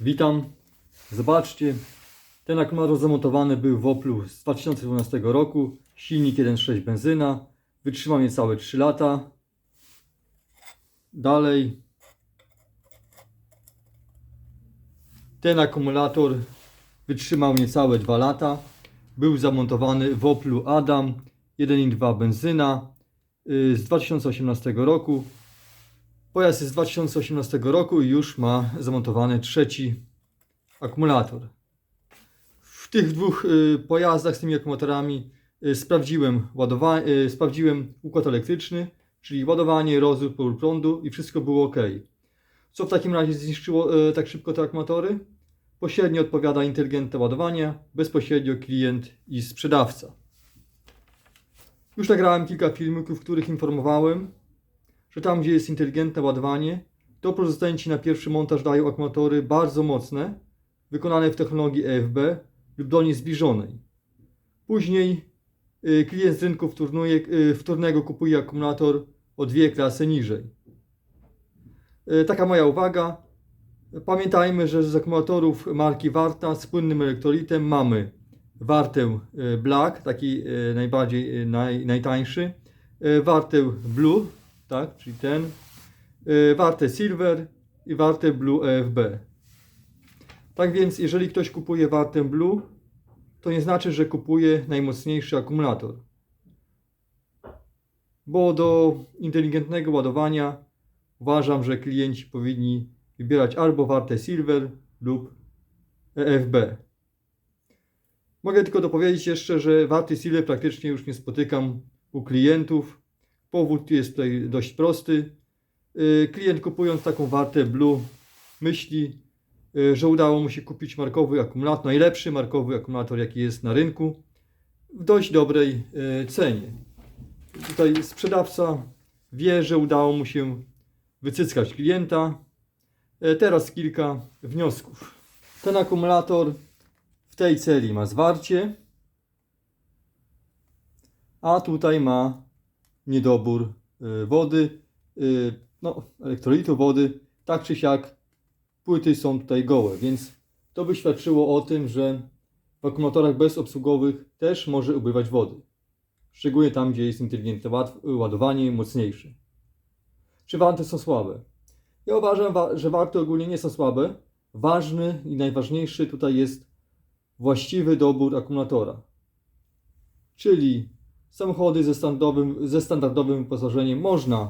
Witam. Zobaczcie, ten akumulator zamontowany był w Oplu z 2012 roku. Silnik 1.6 benzyna. Wytrzymał niecałe 3 lata. Dalej. Ten akumulator wytrzymał niecałe 2 lata. Był zamontowany w Oplu Adam 1.2 benzyna y, z 2018 roku. Pojazd jest z 2018 roku i już ma zamontowany trzeci akumulator. W tych dwóch y, pojazdach z tymi akumulatorami y, sprawdziłem, y, sprawdziłem układ elektryczny, czyli ładowanie, rozwód, pobór prądu i wszystko było ok. Co w takim razie zniszczyło tak szybko te akumulatory? Pośrednio odpowiada inteligentne ładowanie, bezpośrednio klient i sprzedawca. Już nagrałem kilka filmików, w których informowałem, że tam, gdzie jest inteligentne ładowanie, to producenci na pierwszy montaż dają akumulatory bardzo mocne, wykonane w technologii EFB lub do niej zbliżonej. Później y, klient z rynku wtórnuje, y, wtórnego kupuje akumulator o dwie klasy niżej. Y, Taka moja uwaga. Pamiętajmy, że z akumulatorów marki Warta z płynnym elektrolitem mamy wartę Black, taki najbardziej naj, najtańszy, wartę Blue, tak, czyli ten, y, wartę Silver i wartę Blue EFB. Tak więc, jeżeli ktoś kupuje wartę Blue, to nie znaczy, że kupuje najmocniejszy akumulator. Bo do inteligentnego ładowania uważam, że klienci powinni wybierać albo wartę Silver lub EFB. Mogę tylko dopowiedzieć jeszcze, że warty Silver praktycznie już nie spotykam u klientów. Powód jest tutaj dość prosty. Yy, Klient kupując taką wartę Blue myśli, yy, że udało mu się kupić markowy akumulator, najlepszy markowy akumulator jaki jest na rynku w dość dobrej yy, cenie. Tutaj sprzedawca wie, że udało mu się wycyckać klienta. Teraz kilka wniosków. Ten akumulator w tej celi ma zwarcie, a tutaj ma niedobór y, wody, y, no, elektrolitu wody, tak czy siak płyty są tutaj gołe, więc to by świadczyło o tym, że w akumulatorach bezobsługowych też może ubywać wody. Szczególnie tam, gdzie jest inteligentne ład- ładowanie mocniejsze. Czy warty są słabe? Ja uważam, wa- że warty ogólnie nie są słabe. Ważny i najważniejszy tutaj jest właściwy dobór akumulatora. Czyli samochody ze standardowym, ze standardowym wyposażeniem można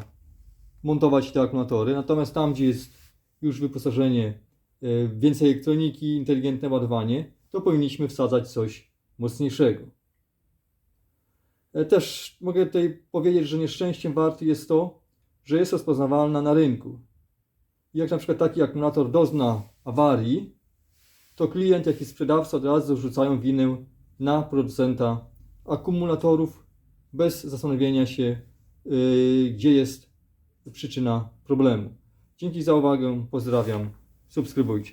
montować te akumulatory, natomiast tam, gdzie jest już wyposażenie, e, więcej elektroniki, inteligentne ładowanie, to powinniśmy wsadzać coś mocniejszego. E, Też mogę tutaj powiedzieć, że nieszczęściem warty jest to, że jest rozpoznawalna na rynku. Jak na przykład taki akumulator dozna awarii, to klient, jak i sprzedawca od razu rzucają winę na producenta akumulatorów bez zastanowienia się, yy, gdzie jest przyczyna problemu. Dzięki za uwagę, pozdrawiam, subskrybujcie.